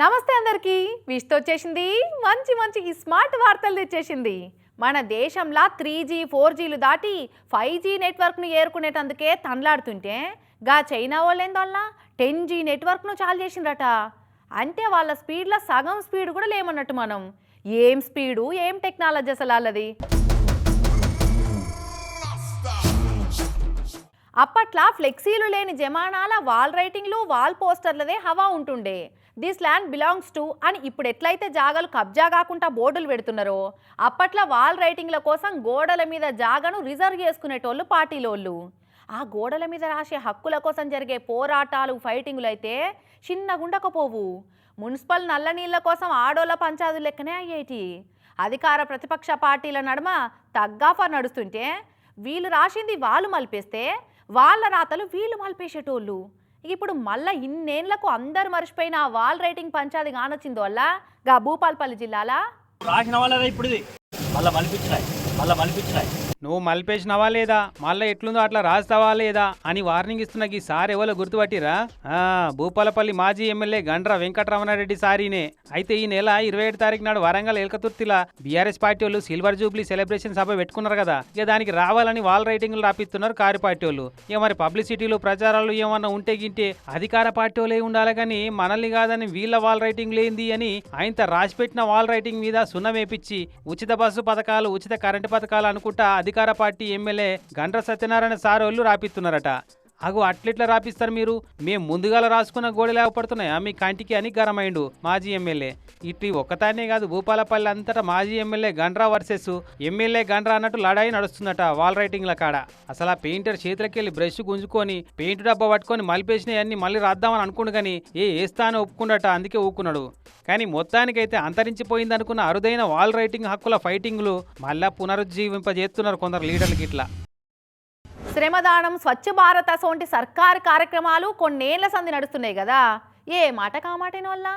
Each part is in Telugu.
నమస్తే అందరికీ. విష్తో వచ్చేసింది. మంచి మంచి స్మార్ట్ వార్తలు తెచ్చేసింది. మన దేశంలో త్రీ జీ ఫోర్ జీలు దాటి ఫైవ్ జీ నెట్వర్క్ను ఏరుకునేటందుకే తన్లాడుతుంటే గా చైనా వాళ్ళేందోళ్ళ టెన్ జీ నెట్వర్క్ను చాలు చేసిండ్రట. అంటే వాళ్ళ స్పీడ్లో సగం స్పీడ్ కూడా లేమన్నట్టు మనం. ఏం స్పీడు ఏం టెక్నాలజీ అసలు వాళ్ళది? అప్పట్లో ఫ్లెక్సీలు లేని జమానాల వాల్ రైటింగ్లు వాల్ పోస్టర్లదే హవా ఉంటుండే. దిస్ ల్యాండ్ బిలాంగ్స్ టు అని ఇప్పుడు ఎట్లయితే జాగాలు కబ్జా కాకుండా బోర్డులు పెడుతున్నారో అప్పట్లో వాల్ రైటింగ్ల కోసం గోడల మీద జాగను రిజర్వ్ చేసుకునేటోళ్ళు పార్టీలోళ్ళు. ఆ గోడల మీద రాసే హక్కుల కోసం జరిగే పోరాటాలు ఫైటింగులు అయితే చిన్నగుండకపోవు. మున్సిపల్ నల్ల నీళ్ళ కోసం ఆడోళ్ళ పంచాయతీలు లెక్కనే అయ్యేటి. అధికార ప్రతిపక్ష పార్టీల నడుమ తగ్గాఫా నడుస్తుంటే వీళ్ళు రాసింది వాళ్ళు మలిపేస్తే వాళ్ళ రాతలు వీళ్ళు మలిపేసేటోళ్ళు. ఇప్పుడు మళ్ళా ఇన్నేళ్ళకు అందరు మర్చిపోయిన ఆ వాల్ రైటింగ్ పంచాది కానొచ్చింది వల్ల గా భూపాల్పల్లి జిల్లాలా? రాసిన వాళ్ళ ఇప్పుడు ఇది మళ్ళీ మలిపించినాయి. మళ్ళీ మలిపించినాయి. నువ్వు మలిపేసినవా లేదా? మళ్ళీ ఎట్లుందో అట్లా రాస్తావా లేదా? అని వార్నింగ్ ఇస్తున్న ఈ సార్ ఎవరో గుర్తుపట్టిరా భూపాలపల్లి మాజీ ఎమ్మెల్యే గండ్ర వెంకటరమణారెడ్డి సారీనే. అయితే ఈ నెల ఇరవై ఏడు తారీఖు నాడు వరంగల్ ఎలకతుర్తిలా బీఆర్ఎస్ పార్టీ వాళ్ళు సిల్వర్ జూబ్లీ సెలబ్రేషన్ సభ పెట్టుకున్నారు కదా. ఇక దానికి రావాలని వాల్ రైటింగ్లు రాపిస్తున్నారు కారు పార్టీ వాళ్ళు. ఇక మరి పబ్లిసిటీలు ప్రచారాలు ఏమన్నా ఉంటే గింటే అధికార పార్టీ వాళ్ళే ఉండాలి కానీ మనల్ని కాదని వీళ్ళ వాల్ రైటింగ్ లేంది అని ఆయన రాసిపెట్టిన వాల్ రైటింగ్ మీద సున్నం వేపించి ఉచిత బస్సు పథకాలు ఉచిత కరెంటు పథకాలు అనుకుంటా అధికార party MLA Gandra Satyanarayana sir వాళ్ళు రాపిస్తున్నారట. అగో అట్లెట్లా రాపిస్తారు మీరు? మేము ముందుగాల రాసుకున్న గోడ లేకపోతున్నాయా మీ కంటికి అని గరమైండు మాజీ ఎమ్మెల్యే. ఇటు ఒక్కతానే కాదు భూపాలపల్లి అంతటా మాజీ MLA Gandra versus MLA Gandra అన్నట్టు లడాయి నడుస్తుందట వాల్ రైటింగ్ల కాడ. అసలు ఆ పెయింటర్ చేతులకెళ్ళి బ్రష్ గుంజుకొని పెయింట్ డబ్బా పట్టుకొని మలిపేసినవన్నీ మళ్ళీ రాద్దామని అనుకుండు కానీ ఏ వేస్తానో ఒప్పుకుండట అందుకే ఊకున్నాడు. కానీ మొత్తానికైతే అంతరించిపోయింది అనుకున్న అరుదైన వాల్ రైటింగ్ హక్కుల ఫైటింగ్లు మళ్ళా పునరుజ్జీవింపజేస్తున్నారు కొందరు లీడర్లకి ఇట్లా. శ్రమదానం స్వచ్ఛ భారత్ అసోంటి సర్కారు కార్యక్రమాలు కొన్నేళ్ళ సంది నడుస్తున్నాయి కదా. ఏ మాట కామాటైన వల్ల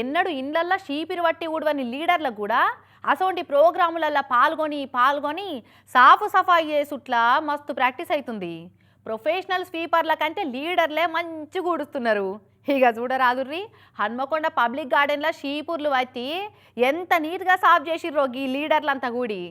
ఎన్నడు ఇండ్లల్లో షీపిరి వట్టి ఊడవని లీడర్లకు కూడా అసోంటి ప్రోగ్రాములల్లో పాల్గొని పాల్గొని సాఫు సఫాయి చేసుట్లా మస్తు ప్రాక్టీస్ అవుతుంది ప్రొఫెషనల్ స్వీపర్ల కంటే లీడర్లే మంచి కూడుస్తున్నారు ఇక చూడరాదుర్రి హన్మకొండ పబ్లిక్ గార్డెన్లో షీపూర్లు వచ్చి ఎంత నీట్గా సాఫ్ చేసిర్రో ఈ లీడర్లంతా కూడి.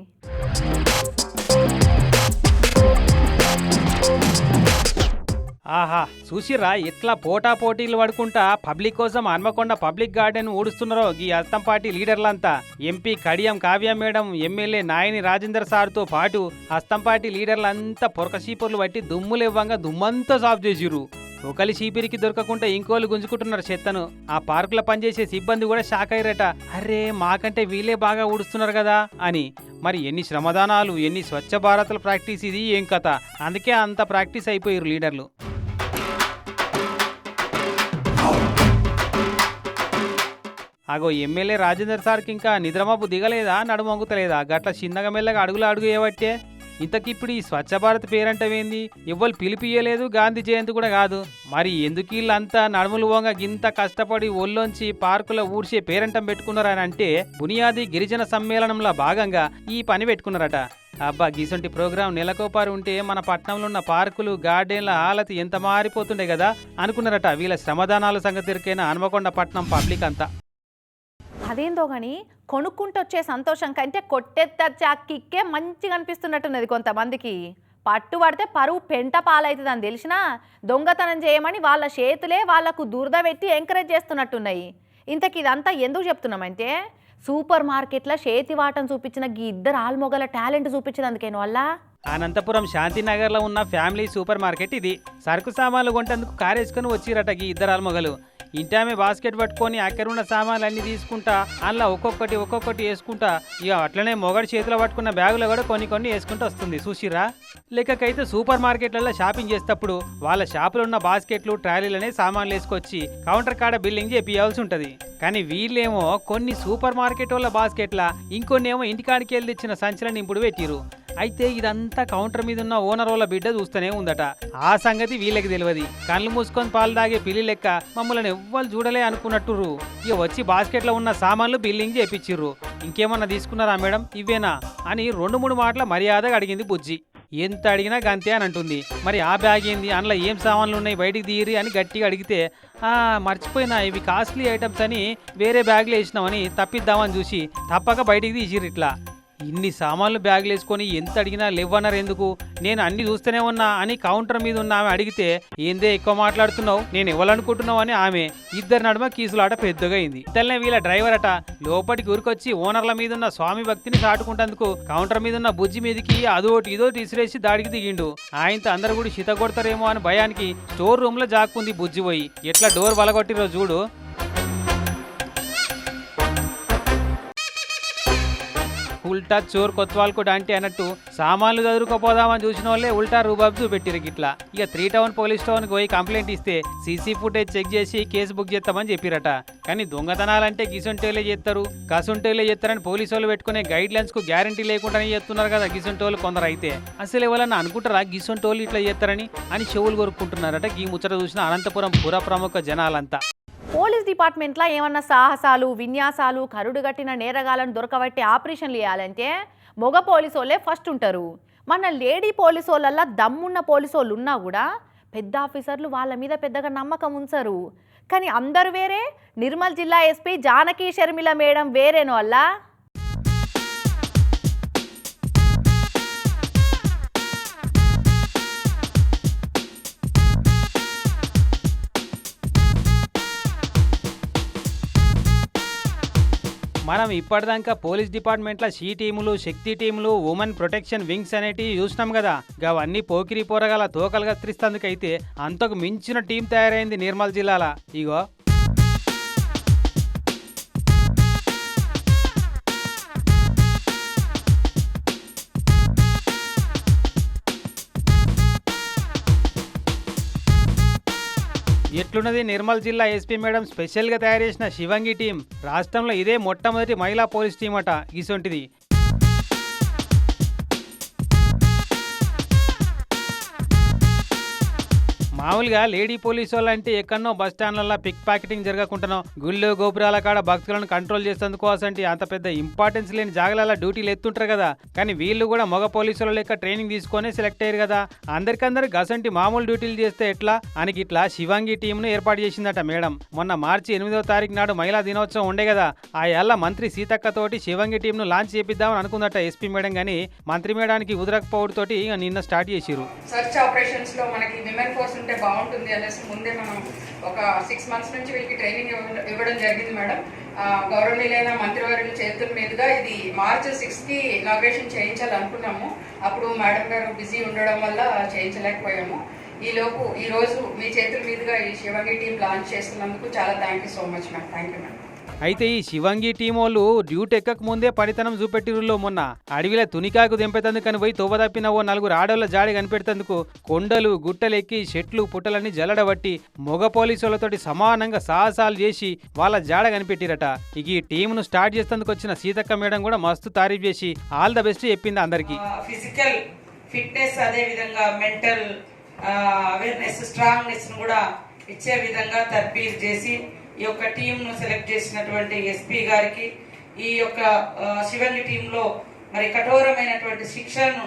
ఆహా చూసిరా ఎట్లా పోటా పోటీలు పడుకుంటా పబ్లిక్ కోసం హన్మకొండ పబ్లిక్ గార్డెన్ ఊడుస్తున్నారో ఈ అస్తం party లీడర్లంతా. MP Kadiyam Kavya madam MLA Nayini Rajender సార్తో పాటు అస్తం పార్టీ లీడర్లంతా పొరక చీపుర్లు పట్టి దుమ్ములు ఇవ్వంగా దుమ్మంతా సాఫ్ చేసిరు ఒకలి చీపిరికి దొరకకుండా ఇంకోళ్ళు గుంజుకుంటున్నారు చెత్తను. ఆ పార్కులో పనిచేసే సిబ్బంది కూడా షాక్ అయ్యారట. అరే మాకంటే వీళ్ళే బాగా ఊడుస్తున్నారు కదా అని. మరి ఎన్ని శ్రమదానాలు ఎన్ని స్వచ్ఛ భారత్ల ప్రాక్టీస్ ఇది ఏం కథ? అందుకే అంత ప్రాక్టీస్ అయిపోయారు లీడర్లు. అగో ఎమ్మెల్యే రాజేందర్ సార్కి ఇంకా నిద్రమాపు దిగలేదా? నడుమొంగుతలేదా? గట్ల చిన్నగా మెల్లగా అడుగులు అడుగు ఏవట్టే? ఇంతకిప్పుడు ఈ స్వచ్ఛ భారత్ పేరంటవేంది? ఎవ్వరు పిలిపియలేదు గాంధీ జయంతి కూడా కాదు. మరి ఎందుకు వీళ్ళంతా నడుములు వంగ గింత కష్టపడి ఒళ్ళొంచి పార్కులో ఊడ్చే పేరంటం పెట్టుకున్నారని అంటే బునియాది గిరిజన సమ్మేళనంలో భాగంగా ఈ పని పెట్టుకున్నారట. అబ్బా గీసొంటి ప్రోగ్రాం నెలకోపారు ఉంటే మన పట్నంలో ఉన్న పార్కులు గార్డెన్ల హాలతి ఎంత మారిపోతుండే కదా అనుకున్నారట. వీళ్ళ శ్రమదానాల సంగతి దొరికైన హనుమకొండ పట్నం పబ్లిక్ అంతా. అదేందో కానీ కొనుక్కుంటూ వచ్చే సంతోషం కంటే కొట్టెత్తచ్చే కిక్కే మంచిగా అనిపిస్తున్నట్టున్నది కొంతమందికి. పట్టు పడితే పరువు పెంట పాలవుతుంది అని తెలిసినా దొంగతనం చేయమని వాళ్ళ చేతులే వాళ్ళకు దురద పెట్టి ఎంకరేజ్ చేస్తున్నట్టున్నాయి. ఇంతకి ఇదంతా ఎందుకు చెప్తున్నామంటే సూపర్ మార్కెట్లో చేతి వాటం చూపించిన ఈ ఇద్దరు ఆల్మొగల టాలెంట్ చూపించినందుకేను వల్ల అనంతపురం శాంతినగర్లో ఉన్న ఫ్యామిలీ సూపర్ మార్కెట్ ఇది. సరుకు సామాన్లు కొంటందుకు కారేసుకొని వచ్చిరట ఈ ఇద్దరు ఆల్మొగలు. ఇంటామె బాస్కెట్ పట్టుకొని అక్కడున్న సామాన్లు అన్ని తీసుకుంటా అందులో ఒక్కొక్కటి ఒక్కొక్కటి వేసుకుంటా ఇక అట్లనే మొగడు చేతిలో పట్టుకున్న బ్యాగులో కూడా కొన్ని కొన్ని వేసుకుంటూ వస్తుంది. చూసిరా లెక్కకైతే సూపర్ మార్కెట్లలో షాపింగ్ చేసేటప్పుడు వాళ్ళ షాపులో ఉన్న బాస్కెట్లు ట్రాలీలనే సామాన్లు వేసుకొచ్చి కౌంటర్ కాడ బిల్లింగ్ చేపియాల్సి ఉంటుంది. కానీ వీళ్ళేమో కొన్ని సూపర్ మార్కెట్ వాళ్ళ బాస్కెట్ల ఇంకొన్నేమో ఇంటికాడికి వెళ్ళి తెచ్చిన సంచలని ఇప్పుడు పెట్టిరు అయితే ఇదంతా కౌంటర్ మీద ఉన్న ఓనర్ వాళ్ళ బిడ్డ చూస్తూనే ఉందట. ఆ సంగతి వీళ్ళకి తెలియదు. కళ్ళు మూసుకొని పాలు తాగే పిల్లి లెక్క మమ్మల్ని ఎవ్వరు చూడలే అనుకున్నట్టురు ఇక వచ్చి బాస్కెట్లో ఉన్న సామాన్లు బిల్లింగ్ చేపించిర్రు ఇంకేమన్నా తీసుకున్నారా మేడం? ఇవేనా? అని రెండు మూడు మాటల మర్యాదగా అడిగింది బుజ్జి. ఎంత అడిగినా గంతే అని అంటుంది. మరి ఆ బ్యాగ్ ఏంది? అందులో ఏం సామాన్లు ఉన్నాయి? బయటికి తీయరి అని గట్టిగా అడిగితే ఆ మర్చిపోయినా. ఇవి కాస్ట్లీ ఐటమ్స్ అని వేరే బ్యాగ్లో వేసినామని తప్పిద్దామని చూసి తప్పక బయటికి తీసిర్రు ఇట్లా. ఇన్ని సామాన్లు బ్యాగులు వేసుకొని ఎంత అడిగినా లేవన్నారు ఎందుకు? నేను అన్ని చూస్తూనే ఉన్నా అని కౌంటర్ మీద ఉన్న ఆమె అడిగితే ఏందే ఎక్కువ మాట్లాడుతున్నావు? నేను ఇవ్వాలనుకుంటున్నావు అని ఆమె ఇద్దరి నడుమ కీసులాట పెద్దగా అయింది. తెల్లనే వీళ్ళ డ్రైవర్ అట. లోపలికి ఊరికొచ్చి ఓనర్ల మీద ఉన్న స్వామి భక్తిని చాటుకుంటందుకు కౌంటర్ మీద ఉన్న బుజ్జి మీదకి అదోటి ఇదోటి ఇసిరేసి దాడికి దిగిండు. ఆయనతో అందరు కూడా శిత కొడతారేమో అని భయానికి స్టోర్ రూమ్లో జాక్కుంది బుజ్జి పోయి. ఎట్లా డోర్ వలగొట్టిరో చూడు. ఉల్టా చోర్ కొత్వాల్కు అంటే అన్నట్టు సామాన్లు చదువుకోపోదామని చూసిన వాళ్ళే ఉల్టా రూబాబ్ చూపెట్టిరు గిట్లా. ఇక త్రీ టౌన్ పోలీస్ స్టేషన్కి పోయి కంప్లైంట్ ఇస్తే సీసీ ఫుటేజ్ చెక్ చేసి కేసు బుక్ చేస్తామని చెప్పిరట. కానీ దొంగతనాలంటే గిసొంటోలే చేస్తారు కసుంటోలే చేస్తారని పోలీసు వాళ్ళు పెట్టుకునే గైడ్ లైన్స్కు గ్యారంటీ లేకుండానే చేస్తున్నారు కదా గిసొంటోళ్ళు కొందరు అయితే అసలు ఎవరన్నా అనుకుంటారా గిసుంటోలు ఇట్లా చేస్తారని అని చెవులు కొరుక్కుంటున్నారట. ఈ ముచ్చట చూసిన అనంతపురం పుర ప్రముఖ జనాలంతా. పోలీస్ డిపార్ట్మెంట్లో ఏమన్నా సాహసాలు విన్యాసాలు కరుడుగట్టిన నేరగాలను దొరకబట్టి ఆపరేషన్లు చేయాలంటే మగ పోలీసు వాళ్ళే ఫస్ట్ ఉంటారు. మన లేడీ పోలీసు వాళ్ళల్లో దమ్మున్న పోలీసు వాళ్ళు ఉన్నా కూడా పెద్ద ఆఫీసర్లు వాళ్ళ మీద పెద్దగా నమ్మకం ఉంచరు. కానీ అందరు వేరే నిర్మల్ జిల్లా ఎస్పీ జానకి షర్మిల మేడం వేరేనో వల్ల మనం ఇప్పటిదాకా పోలీస్ డిపార్ట్మెంట్లో షీ టీములు శక్తి టీములు ఉమెన్ ప్రొటెక్షన్ వింగ్స్ అనేటివి చూసినాం కదా. అవన్నీ పోకిరి పోరగాల తోకలు కత్తిరిస్తందుకైతే అంతకు మించిన టీం తయారైంది నిర్మల్ జిల్లాల. ఇగో ఎట్లున్నది నిర్మల్ జిల్లా ఎస్పీ మేడం స్పెషల్గా తయారు చేసిన శివంగి టీం? రాష్ట్రంలో ఇదే మొట్టమొదటి మహిళా పోలీస్ టీం అట ఇసొంటిది. మామూలుగా లేడీ పోలీసు వాళ్ళు అంటే ఎక్కడో బస్ స్టాండ్లలో పిక్ ప్యాకెటింగ్ జరగకుండానో గుళ్ళు గోపురాల కాడ భక్తులను కంట్రోల్ చేసేందుకు అసంటి అంత పెద్ద ఇంపార్టెన్స్ లేని జాగలలో డ్యూటీలు ఎత్తుంటారు కదా. కానీ వీళ్ళు కూడా మగ పోలీసుల లెక్క ట్రైనింగ్ తీసుకొని సెలెక్ట్ అయ్యారు కదా. అందరికందరు గసంటి మామూలు డ్యూటీలు చేస్తే ఎట్లా? అని ఇట్లా శివంగి టీంను ఏర్పాటు చేసిందట మేడం. మొన్న మార్చి ఎనిమిదవ తారీఖు నాడు మహిళా దినోత్సవం ఉండే కదా. ఆ ఏళ్ళ మంత్రి సీతక్కతోటి శివంగి టీంను లాంచ్ చేపిద్దామని అనుకుందట ఎస్పీ మేడం కానీ మంత్రి మేడానికి ఉదరకపోవడంతో నిన్న స్టార్ట్ చేసిరు సర్చ్ ఆపరేషన్స్లో మనకి విమెన్ ఫోర్స్ ఉంటే బాగుంటుంది అనేసి ముందే మనం ఒక సిక్స్ మంత్స్ నుంచి వీళ్ళకి ట్రైనింగ్ ఇవ్వడం- జరిగింది మేడం. ఆ, గౌరవనీయులైన మంత్రివర్యుల చేతుల మీదుగా ఇది మార్చ్ సిక్స్కి ఇనాగ్రేషన్ చేయించాలనుకున్నాము. అప్పుడు మేడం గారు బిజీ ఉండడం వల్ల చేయించలేకపోయాము. ఈ లోపు ఈ రోజు మీ చేతుల మీదుగా ఈ శివంగి టీం లాంచ్ చేస్తున్నందుకు చాలా thank you so much ma'am thank you ma'am అయితే ఈ శివంగి టీం వాళ్ళు డ్యూట్ ఎక్కక ముందే పనితనం చూపెట్టిరులో మొన్న. అడవిలో తునికాకు దింపేతందుకని పోయి తోబదప్పిన ఓ నలుగురు ఆడోళ్ళ జాడి కనిపెడతందుకు కొండలు గుట్టలు ఎక్కి చెట్లు పుట్టలన్నీ జల్లడబట్టి మొగ పోలీసులతోటి సమానంగా సాహసాలు చేసి వాళ్ళ జాడ కనిపెట్టిరట. ఇక ఈ టీంను స్టార్ట్ చేసేందుకు వచ్చిన సీతక్క మేడం కూడా మస్తు తారీఫ్ చేసి ఆల్ ద బెస్ట్ చెప్పింది అందరికీ. ఫిజికల్ ఫిట్నెస్ అదే విధంగా మెంటల్ అవేర్నెస్ స్ట్రాంగ్నెస్ కూడా ఇచ్చే విధంగా తర్బీర్ చేసి ఈ యొక్క టీంను సెలెక్ట్ చేసినటువంటి ఎస్పీ గారికి ఈ యొక్క శివంగి టీంలో మరి కఠోరమైనటువంటి శిక్షను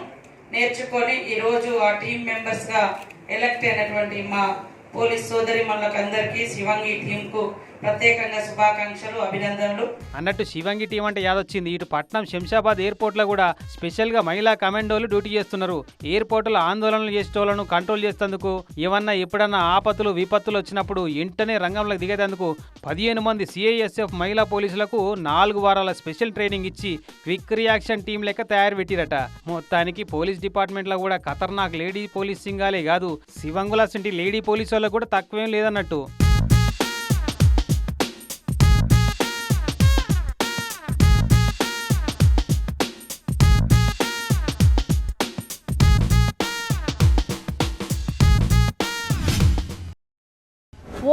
నేర్చుకొని ఈరోజు ఆ టీం మెంబర్స్గా ఎలక్ట్ అయినటువంటి మా పోలీస్ సోదరి మళ్ళకందరికీ శివంగి టీంకు ప్రత్యేకంగా శుభాకాంక్షలు అభినందనలు. అన్నట్టు శివంగి టీం అంటే యాదొచ్చింది. ఇటు పట్నం శంషాబాద్ ఎయిర్పోర్ట్లో కూడా స్పెషల్గా మహిళా కమాండోలు డ్యూటీ చేస్తున్నారు. ఎయిర్పోర్టులో ఆందోళనలు చేసేటోళ్ళను కంట్రోల్ చేసేందుకు ఏమన్నా ఎప్పుడన్నా ఆపత్తులు విపత్తులు వచ్చినప్పుడు వెంటనే రంగంలోకి దిగేందుకు పదిహేను మంది సిఐఎస్ఎఫ్ మహిళా పోలీసులకు నాలుగు వారాల స్పెషల్ ట్రైనింగ్ ఇచ్చి క్విక్ రియాక్షన్ టీం లెక్క తయారు పెట్టిరట. మొత్తానికి పోలీస్ డిపార్ట్మెంట్లో కూడా ఖతర్నాక్ లేడీ పోలీస్ సింగాలే కాదు శివంగుల సింటి లేడీ పోలీసు వాళ్ళకు కూడా తక్కువేం లేదన్నట్టు.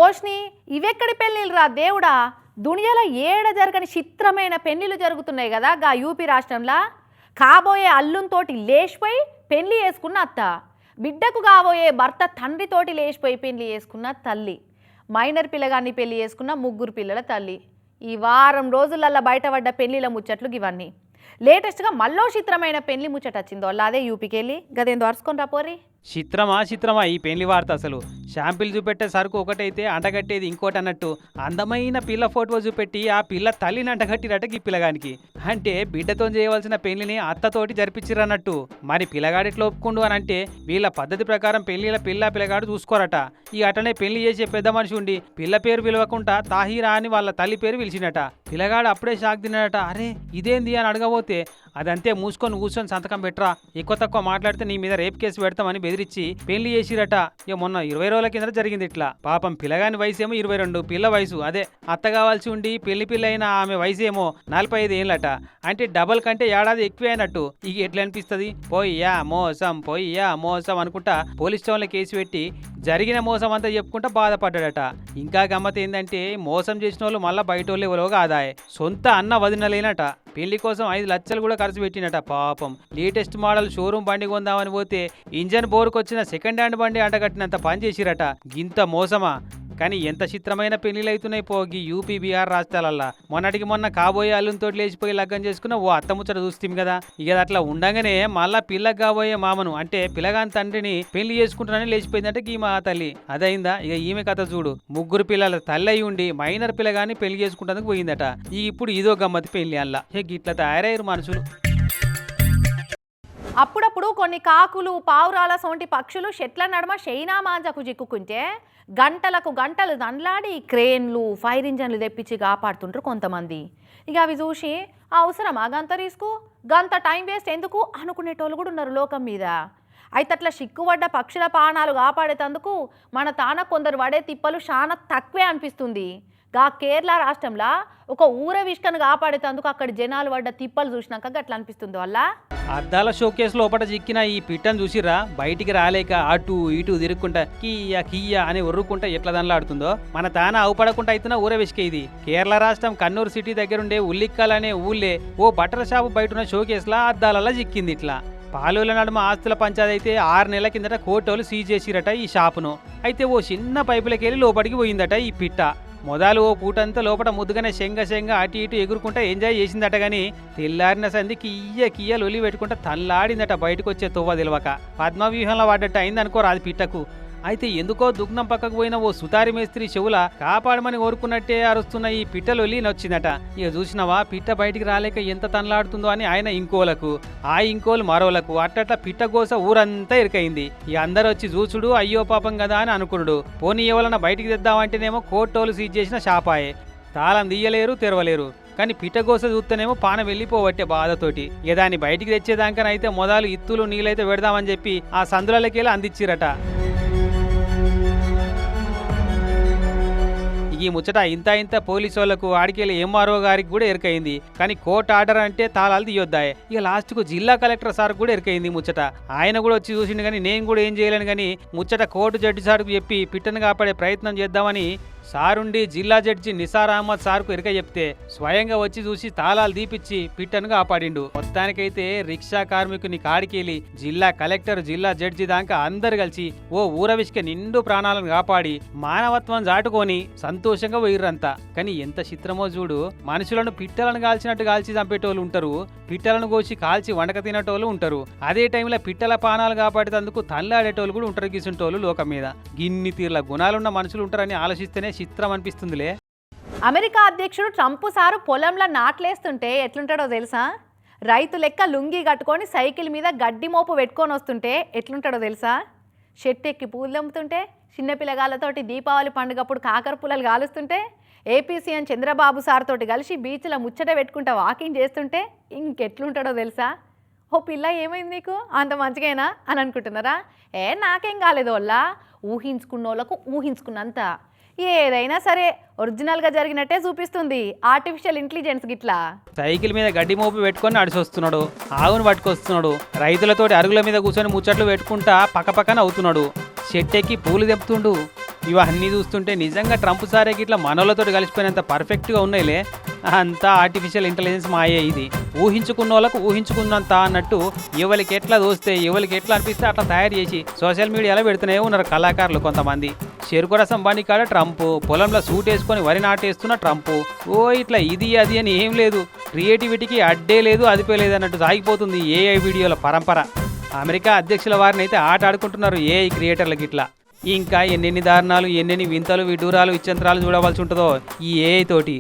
ఓష్ని ఇవెక్కడి పెళ్ళిళ్ళు రా దేవుడా? దునియాలో ఏడ జరగని చిత్రమైన పెళ్ళిళ్ళు జరుగుతున్నాయి కదా గా యూపీ రాష్ట్రంలో? కాబోయే అల్లుంతోటి లేచిపోయి పెళ్ళి చేసుకున్న అత్త. బిడ్డకు కాబోయే భర్త తండ్రితోటి లేచిపోయి పెళ్ళి చేసుకున్న తల్లి. మైనర్ పిల్లగాన్ని పెళ్ళి చేసుకున్న ముగ్గురు పిల్లల తల్లి. ఈ వారం రోజులల్లా బయటపడ్డ పెళ్ళిల ముచ్చట్లు ఇవన్నీ లేటెస్ట్గా మళ్ళో చిత్రమైన పెళ్ళి ముచ్చట వచ్చిందో అలా అదే యూపీకి వెళ్ళి గదేందో అరుచుకొని రాపోరీ చిత్రమా చిత్రమా ఈ పెళ్ళి వార్త అసలు. షాంపిల్ చూపెట్టే సరుకు ఒకటైతే అంటగట్టేది ఇంకోటి అన్నట్టు. అందమైన పిల్ల ఫోటో చూపెట్టి ఆ పిల్ల తల్లిని అంటగట్టిరట ఈ పిల్లగానికి. అంటే బిడ్డతో చేయవలసిన పెళ్ళిని అత్తతోటి జరిపించిరన్నట్టు మరి పిల్లగాడు ఎట్లా ఒప్పుకుండు అని అంటే వీళ్ళ పద్ధతి ప్రకారం పెళ్ళిల పిల్ల పిల్లగాడు చూసుకోరట. ఈ అటనే పెళ్ళి చేసే పెద్ద మనిషి ఉండి పిల్ల పేరు పిలవకుండా తాహీరా అని వాళ్ళ తల్లి పేరు పిలిచినట. పిల్లగాడు అప్పుడే షాక్ తిన్నాడట. అరే ఇదేంది అని అడగబోతే అదంతే మూసుకొని కూర్చొని సంతకం పెట్టరా. ఎక్కువ తక్కువ మాట్లాడితే నీ మీద రేప్ కేసు పెడతామని బెదిరించి పెళ్ళి చేసిరట. ఇక మొన్న ఇరవై రోజుల కింద జరిగింది ఇట్లా. పాపం పిల్లగాని వయసు ఏమో ఇరవై రెండు పిల్ల వయసు. అదే అత్త కావాల్సి ఉండి పెళ్ళి పిల్ల అయిన ఆమె వయసు ఏమో నలభై ఐదు ఏళ్ళట. అంటే డబల్ కంటే ఏడాది ఎక్కువే అయినట్టు. ఇక ఎట్లా అనిపిస్తుంది? పోయ్యా మోసం పోయ్యా మోసం అనుకుంటా పోలీస్ స్టేషన్లో కేసు పెట్టి జరిగిన మోసం అంతా చెప్పుకుంటా బాధపడ్డాడట. ఇంకా గమ్మత ఏంటంటే మోసం చేసిన వాళ్ళు మళ్ళీ బయట వాళ్ళు ఎవరో కాదాయే. సొంత అన్న వదినలేనట. పెళ్ళి కోసం ఐదు లక్షలు కూడా ఖర్చు పెట్టినట పాపం. లేటెస్ట్ మోడల్ షోరూమ్ బండి కొందామని పోతే ఇంజన్ బోర్డు వచ్చిన సెకండ్ హ్యాండ్ బండి అంటగట్టినంత పని చేసిరట. గింత మోసమా? కానీ ఎంత చిత్రమైన పెళ్ళిలైతున్నాయి అవుతున్నాయి పోగి యూపీ బీహార్ రాష్ట్రాలల్లా. మొన్నటికి మొన్న కాబోయే అల్లునితో లేచిపోయి లగ్గం చేసుకున్న ఓ అత్త ముచ్చట చూస్తాం కదా ఇక అట్లా ఉండగానే మళ్ళా పిల్లకు కాబోయే మామను అంటే పిల్లగాని తండ్రిని పెళ్ళి చేసుకుంటానని లేచిపోయిందంటే ఈ మా తల్లి. అదైందా ఇక ఈమె కథ చూడు. ముగ్గురు పిల్లల తల్లి అయి ఉండి మైనర్ పిల్లగాని పెళ్ళి చేసుకుంటానికి పోయిందట. ఈ ఇప్పుడు ఇదో గమ్మతి పెళ్ళి అల్లా. ఇక ఇట్లా తయారయ్యారు మనుషులు? అప్పుడప్పుడు కొన్ని కాకులు పావురాల సొంటి పక్షులు చెట్ల నడమ షైనా మాంజకు చిక్కుకుంటే గంటలకు గంటలు దండ్లాడి క్రేన్లు ఫైర్ ఇంజన్లు తెప్పించి కాపాడుతుంటారు కొంతమంది. ఇక అవి చూసి అవసరమా గంత రిస్కు? గంత టైం వేస్ట్ ఎందుకు? అనుకునేటోళ్ళు కూడా ఉన్నారు లోకం మీద. అయితే అట్లా సిక్కుపడ్డ పక్షుల ప్రాణాలు కాపాడేటందుకు మన తాన కొందరు పడే తిప్పలు చాలా తక్కువే అనిపిస్తుంది. గా కేరళ రాష్ట్రంలో ఒక ఊరవిష్కను కాపాడేటందుకు అక్కడ జనాలు పడ్డ తిప్పలు చూసినాక గట్లా అనిపిస్తుంది వల్ల. అద్దాల షోకేస్ లోపల చిక్కిన ఈ పిట్టను చూసిరా బయటికి రాలేక అటు ఇటు తిరుక్కుంటా కియా కియ్యా అని ఉర్రుకుంటా ఎట్లా దానిలాడుతుందో? మన తాన అవుపడకుండా అయితున్న ఊరవిష్క ఇది. కేరళ రాష్ట్రం కన్నూరు సిటీ దగ్గరుండే ఉల్లిక్కల్ అనే ఊళ్ళే ఓ బట్టల షాపు బయట ఉన్న షోకేస్లా అద్దాలలా చిక్కింది ఇట్లా. పాలూల నడుమ ఆస్తుల పంచాయతీ అయితే ఆరు నెలల కిందట కోటోలు సీజ్ చేసిరట ఈ షాపును. అయితే ఓ చిన్న పైపులకెళ్ళి లోపలికి పోయిందట ఈ పిట్ట. మొదలు ఓ పూటంతా లోపల ముద్దుగానే శంగ శంగ అటు ఇటు ఎగురుకుంటా ఎంజాయ్ చేసిందట గాని తెల్లారిన సంధి కియ్య కియ్యలు ఒలి పెట్టుకుంటా తల్లాడిందట బయటకు వచ్చే తువ్వ తెలివక. పద్మవ్యూహంలో పడ్డట్టు అయింది అది పిట్టకు. అయితే ఎందుకో దుగ్నం పక్కకు పోయిన ఓ సుతారి మేస్త్రి చెవుల కాపాడమని కోరుకున్నట్టే అరుస్తున్న ఈ పిట్టలొల్లి నొచ్చిందట ఇక చూసినవా పిట్ట బయటికి రాలేక ఎంత తనలాడుతుందో అని ఆయన ఇంకోలకు ఆ ఇంకోలు మరోలకు అట్టట్ల పిట్ట కోస ఊరంతా ఇరుకైంది. ఇక అందరు వచ్చి చూచుడు అయ్యో పాపం కదా అని అనుకునుడు. పోనీ ఎవరన్నా బయటికి తెద్దామంటేనేమో కోర్టోలు సీజ్ చేసిన షాపాయే తాళం తీయలేరు తెరవలేరు. కానీ పిట్టగోస చూస్తేనేమో పాన వెళ్ళిపోవట్టే బాధతోటి. ఇక దాన్ని బయటికి తెచ్చేదానికనైతే మొదలు ఇత్తులు నీళ్ళైతే పెడదామని చెప్పి ఆ సందులకెళ్ళి అందించిరట ఈ ముచ్చట ఇంత ఇంత పోలీసు వాళ్ళకు ఆడికెళ్ళి ఎంఆర్ఓ గారికి కూడా ఎరుకైంది. కానీ కోర్టు ఆర్డర్ అంటే తాళాలు తీయొద్దాయి. ఇక లాస్ట్కు జిల్లా కలెక్టర్ సార్ కూడా ఎరుకైంది ముచ్చట. ఆయన కూడా వచ్చి చూసిండు కానీ నేను కూడా ఏం చేయలేను కానీ ముచ్చట కోర్టు జడ్జి సార్కు చెప్పి పిట్టను కాపాడే ప్రయత్నం చేద్దామని సారుండి జిల్లా జడ్జి నిసార్ అహ్మద్ సార్కు ఎరక చెప్తే స్వయంగా వచ్చి చూసి తాళాలు దీపిచ్చి పిట్టను కాపాడిండు. మొత్తానికైతే రిక్షా కార్మికుని కాడికెళ్ళి జిల్లా కలెక్టర్ జిల్లా జడ్జి దాకా అందరు కలిసి ఓ ఊరవిష్క నిండు ప్రాణాలను కాపాడి మానవత్వం చాటుకొని సంతోషంగా పోయిర్రంతా. కానీ ఎంత చిత్రమో చూడు మనుషులను పిట్టలను కాల్చినట్టు కాల్చి చంపేటోళ్ళు ఉంటారు పిట్టలను కోసి కాల్చి వండక తినేటోళ్ళు ఉంటారు. అదే టైంలో పిట్టల పానాలు కాపాడేందుకు తల్లాడేటోళ్ళు కూడా ఉంటారు గీసుంటోళ్ళు లోకం మీద. గిన్ని తీర్ల గుణాలున్న మనుషులు ఉంటారని ఆలోచిస్తేనే చిత్రం అనిపిస్తుందిలే. అమెరికా అధ్యక్షుడు ట్రంప్ సారు పొలంలో నాట్లేస్తుంటే ఎట్లుంటాడో తెలుసా? రైతు లెక్క లుంగి కట్టుకొని సైకిల్ మీద గడ్డి మోపు పెట్టుకొని వస్తుంటే ఎట్లుంటాడో తెలుసా? చెట్టు ఎక్కి పూలు అమ్ముతుంటే చిన్నపిల్లగాళ్ళతోటి దీపావళి పండుగప్పుడు కాకర పుల్లలు కాలుస్తుంటే ఏపీ చంద్రబాబు సార్ తోటి కలిసి బీచ్లో ముచ్చట పెట్టుకుంటా వాకింగ్ చేస్తుంటే ఇంకెట్లుంటాడో తెలుసా? ఓ పిల్ల ఏమైంది నీకు? అంత మంచిగైనా? అని అనుకుంటున్నారా? ఏ నాకేం కాలేదు వాళ్ళ ఊహించుకున్న వాళ్ళకు ఊహించుకున్నంత. ఏదైనా సరే ఒరిజినల్గా జరిగినట్టే చూపిస్తుంది. ఆర్టిఫిషియల్ ఇంటెలిజెన్స్ గిట్లా. సైకిల్ మీద గడ్డి మోపు పెట్టుకొని నడిచొస్తున్నాడు. ఆవును పట్టుకొస్తున్నాడు. రైతులతోటి అరుగుల మీద కూర్చొని ముచ్చట్లు పెట్టుకుంటా పక్కపక్కన అవుతున్నాడు. చెట్టెక్కి పూలు తెప్పుతుండు ఇవన్నీ చూస్తుంటే నిజంగా ట్రంప్ సారే గిట్ల మనోళ్ళతో కలిసిపోయినంత పర్ఫెక్ట్గా ఉన్నాయిలే. అంతా ఆర్టిఫిషియల్ ఇంటెలిజెన్స్ మాయే ఇది. ఊహించుకున్న వాళ్ళకు ఊహించుకున్నంత అన్నట్టు ఎవరికి ఎట్లా దోస్తే ఎవరికి ఎట్లా అనిపిస్తే అట్లా తయారు చేసి సోషల్ మీడియాలో పెడుతూనే ఉన్నారు కళాకారులు కొంతమంది. చెరుకు రసం కాడ ట్రంప్. పొలంలో సూట్ వేసుకొని వరి నాటేస్తున్న ట్రంప్. ఓ ఇట్లా ఇది అది అని ఏం లేదు. క్రియేటివిటీకి అడ్డే లేదు అదిపే లేదు అన్నట్టు సాగిపోతుంది ఏఐ వీడియోల పరంపర. అమెరికా అధ్యక్షుల వారిని అయితే ఆట ఆడుకుంటున్నారు ఏఐ క్రియేటర్లకి ఇట్లా ఇంకా ఎన్నెన్ని దారుణాలు ఎన్నెన్ని వింతలు విడూరాలు విచంత్రాలు చూడవలసి ఉంటుందో ఈ ఏఐ తోటి.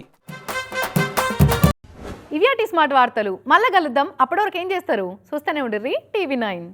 ఇవి స్మార్ట్ వార్తలు. మళ్ళా కలుద్దాం. అప్పటివరకు ఏం చేస్తారు? చూస్తూనే ఉండిర్రి. TV nine.